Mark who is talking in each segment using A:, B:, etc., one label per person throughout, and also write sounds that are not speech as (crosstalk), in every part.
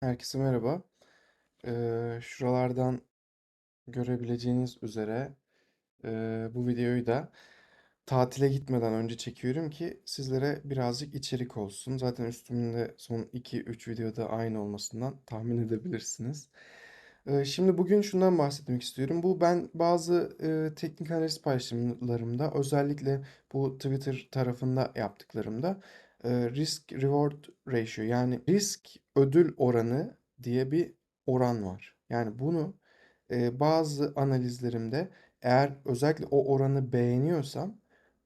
A: Herkese merhaba. Eee, şuralardan görebileceğiniz üzere eee, bu videoyu da tatile gitmeden önce çekiyorum ki sizlere birazcık içerik olsun. Zaten üstümde son 2-3 videoda aynı olmasından tahmin edebilirsiniz. Eee, şimdi bugün şundan bahsetmek istiyorum. Bu ben bazı eee, teknik analiz paylaşımlarımda özellikle bu Twitter tarafında yaptıklarımda risk reward ratio yani risk ödül oranı diye bir oran var. Yani bunu e, bazı analizlerimde eğer özellikle o oranı beğeniyorsam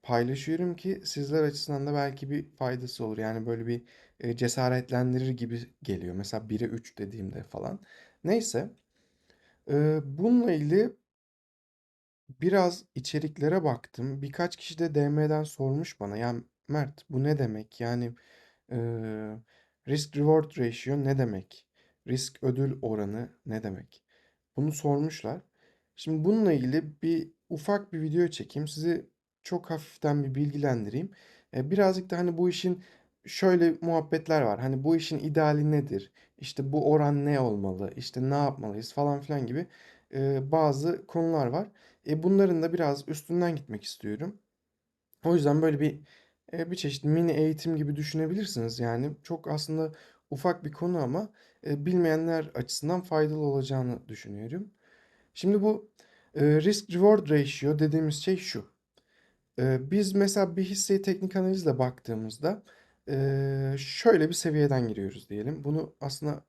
A: paylaşıyorum ki sizler açısından da belki bir faydası olur. Yani böyle bir e, cesaretlendirir gibi geliyor. Mesela 1'e 3 dediğimde falan. Neyse. e, bununla ilgili biraz içeriklere baktım. Birkaç kişi de DM'den sormuş bana. Yani Mert bu ne demek? Yani e, risk reward ratio ne demek? Risk ödül oranı ne demek? Bunu sormuşlar. Şimdi bununla ilgili bir ufak bir video çekeyim. Sizi çok hafiften bir bilgilendireyim. E, birazcık da hani bu işin şöyle muhabbetler var. Hani bu işin ideali nedir? İşte bu oran ne olmalı? İşte ne yapmalıyız falan filan gibi e, bazı konular var. E, bunların da biraz üstünden gitmek istiyorum. O yüzden böyle bir e, bir çeşit mini eğitim gibi düşünebilirsiniz. Yani çok aslında ufak bir konu ama e, bilmeyenler açısından faydalı olacağını düşünüyorum. Şimdi bu e, risk reward ratio dediğimiz şey şu. E, biz mesela bir hisseyi teknik analizle baktığımızda e, şöyle bir seviyeden giriyoruz diyelim. Bunu aslında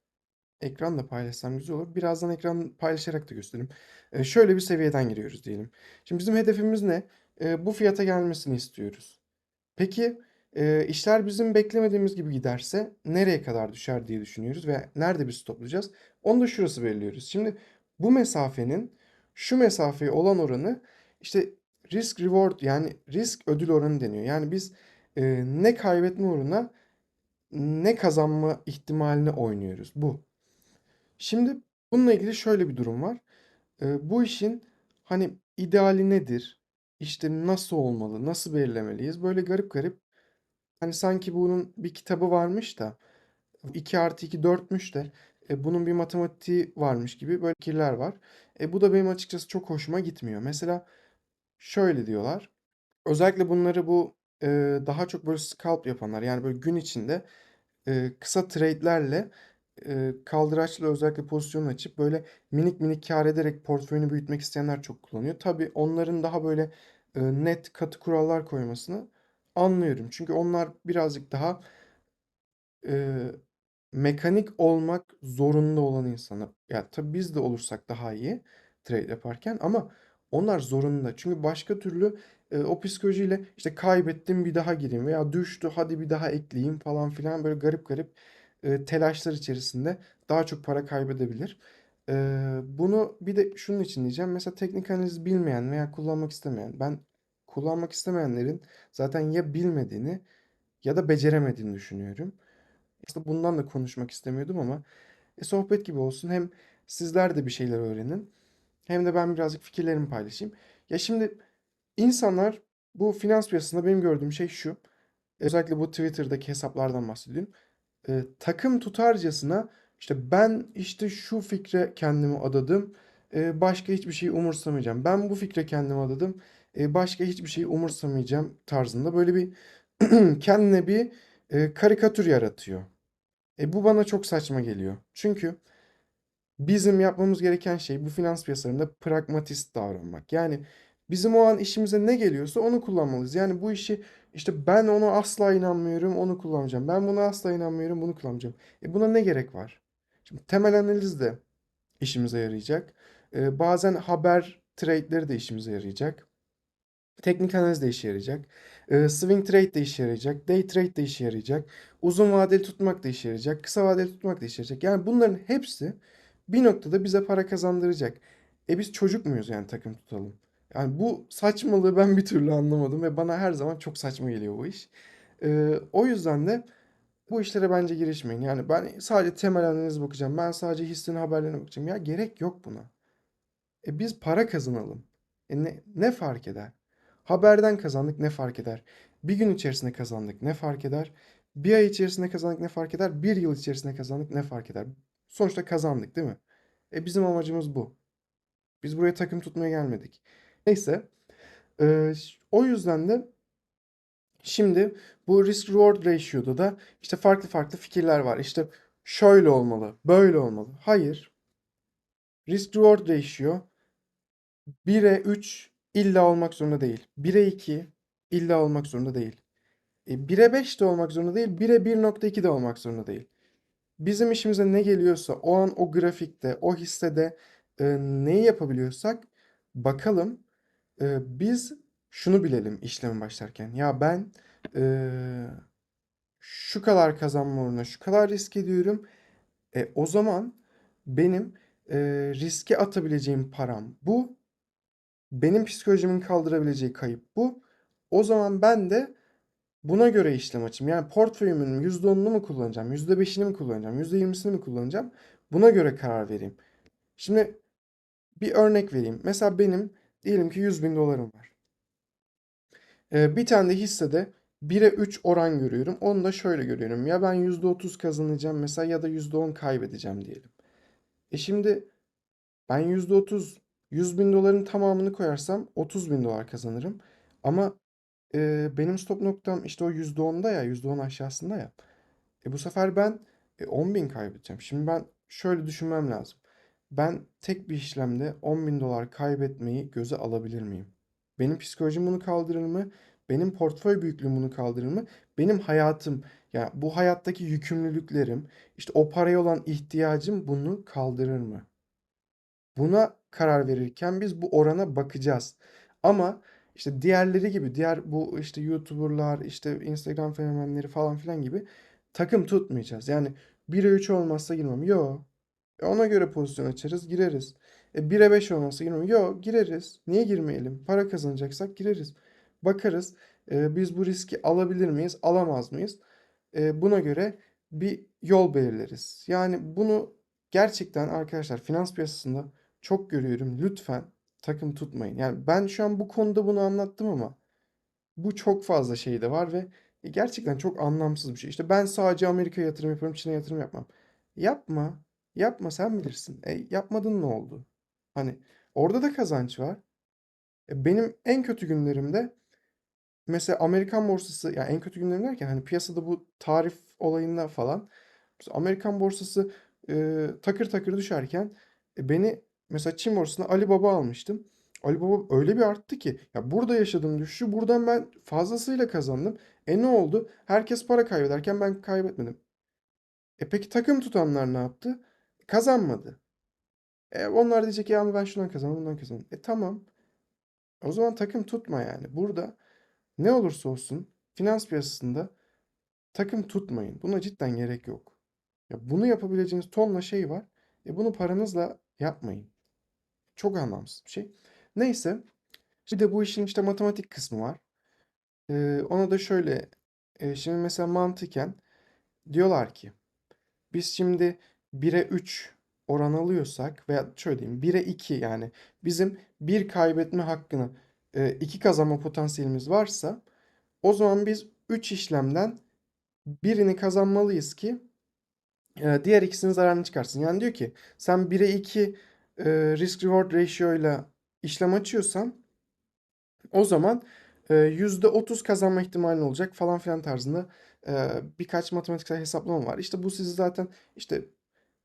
A: ekranla paylaşsam güzel olur. Birazdan ekran paylaşarak da göstereyim. E, şöyle bir seviyeden giriyoruz diyelim. Şimdi bizim hedefimiz ne? E, bu fiyata gelmesini istiyoruz. Peki e, işler bizim beklemediğimiz gibi giderse nereye kadar düşer diye düşünüyoruz ve nerede biz stoplayacağız? Onu da şurası belirliyoruz. Şimdi bu mesafenin şu mesafeye olan oranı işte risk reward yani risk ödül oranı deniyor. Yani biz e, ne kaybetme uğruna ne kazanma ihtimalini oynuyoruz. Bu. Şimdi bununla ilgili şöyle bir durum var. E, bu işin hani ideali nedir? İşte nasıl olmalı? Nasıl belirlemeliyiz? Böyle garip garip Hani sanki bunun bir kitabı varmış da 2 artı 2 4'müş de e, bunun bir matematiği varmış gibi böyle fikirler var. E, bu da benim açıkçası çok hoşuma gitmiyor. Mesela şöyle diyorlar. Özellikle bunları bu e, daha çok böyle scalp yapanlar yani böyle gün içinde e, kısa trade'lerle e, kaldıraçlı özellikle pozisyon açıp böyle minik minik kâr ederek portföyünü büyütmek isteyenler çok kullanıyor. Tabii onların daha böyle net katı kurallar koymasını anlıyorum. Çünkü onlar birazcık daha e, mekanik olmak zorunda olan insanlar. Ya tabii biz de olursak daha iyi trade yaparken ama onlar zorunda. Çünkü başka türlü e, o psikolojiyle işte kaybettim bir daha gireyim veya düştü hadi bir daha ekleyeyim falan filan böyle garip garip e, telaşlar içerisinde daha çok para kaybedebilir. E, bunu bir de şunun için diyeceğim. Mesela teknik analiz bilmeyen veya kullanmak istemeyen ben kullanmak istemeyenlerin zaten ya bilmediğini ya da beceremediğini düşünüyorum. Aslında bundan da konuşmak istemiyordum ama e, sohbet gibi olsun. Hem sizler de bir şeyler öğrenin. Hem de ben birazcık fikirlerimi paylaşayım. Ya şimdi insanlar bu finans piyasasında benim gördüğüm şey şu. Özellikle bu Twitter'daki hesaplardan bahsediyorum. E, takım tutarcasına işte ben işte şu fikre kendimi adadım. e, başka hiçbir şeyi umursamayacağım. Ben bu fikre kendimi adadım. e, başka hiçbir şeyi umursamayacağım tarzında böyle bir (clears throat) kendine bir e, karikatür yaratıyor. E bu bana çok saçma geliyor. Çünkü bizim yapmamız gereken şey bu finans piyasalarında pragmatist davranmak. Yani bizim o an işimize ne geliyorsa onu kullanmalıyız. Yani bu işi işte ben ona asla inanmıyorum, onu kullanacağım. Ben buna asla inanmıyorum, bunu kullanacağım. E buna ne gerek var? Şimdi temel analiz de işimize yarayacak. E, bazen haber trade'leri de işimize yarayacak. Teknik analiz de işe yarayacak. Ee, swing trade de işe yarayacak. Day trade de işe yarayacak. Uzun vadeli tutmak da işe yarayacak. Kısa vadeli tutmak da işe yarayacak. Yani bunların hepsi bir noktada bize para kazandıracak. E biz çocuk muyuz yani takım tutalım? Yani bu saçmalığı ben bir türlü anlamadım ve bana her zaman çok saçma geliyor bu iş. Ee, o yüzden de bu işlere bence girişmeyin. Yani ben sadece temel analiz bakacağım. Ben sadece hissinin haberlerine bakacağım. Ya gerek yok buna. E biz para kazanalım. E ne, ne fark eder? Haberden kazandık ne fark eder? Bir gün içerisinde kazandık ne fark eder? Bir ay içerisinde kazandık ne fark eder? Bir yıl içerisinde kazandık ne fark eder? Sonuçta kazandık değil mi? E bizim amacımız bu. Biz buraya takım tutmaya gelmedik. Neyse. e, o yüzden de şimdi bu risk reward ratio'da da işte farklı farklı fikirler var. İşte şöyle olmalı, böyle olmalı. Hayır. Risk reward ratio 1'e 3 illa olmak zorunda değil. 1'e 2 illa olmak zorunda değil. E, 1'e 5 de olmak zorunda değil. 1'e 1.2 de olmak zorunda değil. Bizim işimize ne geliyorsa o an o grafikte, o hissede e, neyi yapabiliyorsak bakalım e, biz şunu bilelim işleme başlarken. Ya ben e, şu kadar kazanma uğruna şu kadar risk ediyorum. E, o zaman benim e, riske atabileceğim param bu. Benim psikolojimin kaldırabileceği kayıp bu. O zaman ben de buna göre işlem açayım. Yani portföyümün %10'unu mu kullanacağım, %5'ini mi kullanacağım, %20'sini mi kullanacağım? Buna göre karar vereyim. Şimdi bir örnek vereyim. Mesela benim diyelim ki 100 bin dolarım var. Ee, bir tane de hissede 1'e 3 oran görüyorum. Onu da şöyle görüyorum. Ya ben %30 kazanacağım mesela ya da %10 kaybedeceğim diyelim. E şimdi ben %30 100 bin doların tamamını koyarsam 30 bin dolar kazanırım. Ama e, benim stop noktam işte o %10'da ya %10 aşağısında ya. E bu sefer ben e, 10 bin kaybedeceğim. Şimdi ben şöyle düşünmem lazım. Ben tek bir işlemde 10 bin dolar kaybetmeyi göze alabilir miyim? Benim psikolojim bunu kaldırır mı? Benim portföy büyüklüğüm bunu kaldırır mı? Benim hayatım, ya bu hayattaki yükümlülüklerim, işte o paraya olan ihtiyacım bunu kaldırır mı? Buna karar verirken biz bu orana bakacağız. Ama işte diğerleri gibi, diğer bu işte YouTuber'lar, işte Instagram fenomenleri falan filan gibi takım tutmayacağız. Yani 1'e 3 olmazsa girmem. Yo. E ona göre pozisyon açarız, gireriz. E 1'e 5 olmazsa girmem. Yo, gireriz. Niye girmeyelim? Para kazanacaksak gireriz. Bakarız. e, biz bu riski alabilir miyiz, alamaz mıyız? E, buna göre bir yol belirleriz. Yani bunu gerçekten arkadaşlar finans piyasasında çok görüyorum. Lütfen takım tutmayın. Yani ben şu an bu konuda bunu anlattım ama bu çok fazla şey de var ve gerçekten çok anlamsız bir şey. İşte ben sadece Amerika'ya yatırım yapıyorum, Çin'e yatırım yapmam. Yapma. Yapma sen bilirsin. E, yapmadın ne oldu? Hani orada da kazanç var. E, benim en kötü günlerimde mesela Amerikan borsası yani en kötü günlerim derken hani piyasada bu tarif olayında falan Amerikan borsası e, takır takır düşerken e, beni mesela Çin borsasına Ali Baba almıştım. Ali Baba öyle bir arttı ki ya burada yaşadığım düşüşü buradan ben fazlasıyla kazandım. E ne oldu? Herkes para kaybederken ben kaybetmedim. E peki takım tutanlar ne yaptı? Kazanmadı. E onlar diyecek ya ama ben şundan kazandım bundan kazandım. E tamam. O zaman takım tutma yani. Burada ne olursa olsun finans piyasasında takım tutmayın. Buna cidden gerek yok. Ya bunu yapabileceğiniz tonla şey var. E bunu paranızla yapmayın. Çok anlamsız bir şey. Neyse. Bir de bu işin işte matematik kısmı var. Ee, ona da şöyle. e, şimdi mesela mantıken diyorlar ki biz şimdi 1'e 3 oran alıyorsak veya şöyle diyeyim 1'e 2 yani bizim bir kaybetme hakkını e, 2 kazanma potansiyelimiz varsa o zaman biz 3 işlemden birini kazanmalıyız ki e, diğer ikisinin zararını çıkarsın. Yani diyor ki sen 1'e 2 e, risk reward ratio ile işlem açıyorsan o zaman e, %30 kazanma ihtimalin olacak falan filan tarzında e, birkaç matematiksel hesaplama var. İşte bu sizi zaten işte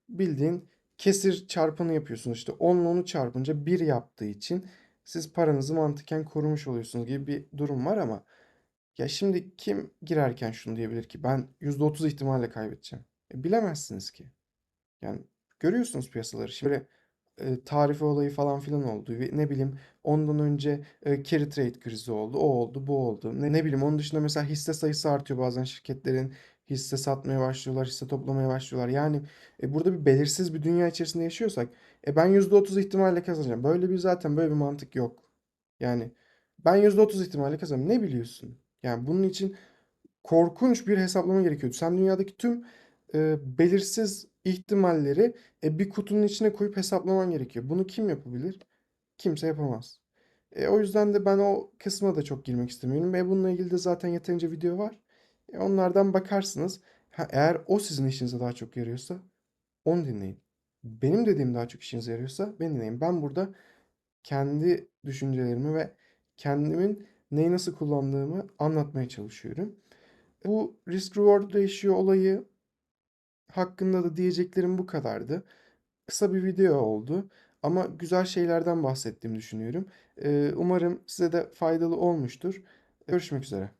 A: bildiğin kesir çarpanı yapıyorsunuz. İşte 10 ile 10'u çarpınca 1 yaptığı için siz paranızı mantıken korumuş oluyorsunuz gibi bir durum var ama ya şimdi kim girerken şunu diyebilir ki ben %30 ihtimalle kaybedeceğim. E, bilemezsiniz ki. Yani görüyorsunuz piyasaları. Şimdi böyle e, tarife olayı falan filan oldu. Ne bileyim ondan önce e, carry trade krizi oldu. O oldu, bu oldu. Ne, ne bileyim onun dışında mesela hisse sayısı artıyor bazen şirketlerin. Hisse satmaya başlıyorlar, hisse toplamaya başlıyorlar. Yani e, burada bir belirsiz bir dünya içerisinde yaşıyorsak e, ben %30 ihtimalle kazanacağım. Böyle bir zaten böyle bir mantık yok. Yani ben %30 ihtimalle kazanırım. Ne biliyorsun? Yani bunun için korkunç bir hesaplama gerekiyordu. Sen dünyadaki tüm e, belirsiz ihtimalleri e, bir kutunun içine koyup hesaplaman gerekiyor. Bunu kim yapabilir? Kimse yapamaz. E, o yüzden de ben o kısma da çok girmek istemiyorum. Ve bununla ilgili de zaten yeterince video var. E, onlardan bakarsınız. Ha, eğer o sizin işinize daha çok yarıyorsa onu dinleyin. Benim dediğim daha çok işinize yarıyorsa beni dinleyin. Ben burada kendi düşüncelerimi ve kendimin neyi nasıl kullandığımı anlatmaya çalışıyorum. Bu risk reward ratio olayı hakkında da diyeceklerim bu kadardı. Kısa bir video oldu ama güzel şeylerden bahsettiğimi düşünüyorum. Umarım size de faydalı olmuştur. Görüşmek üzere.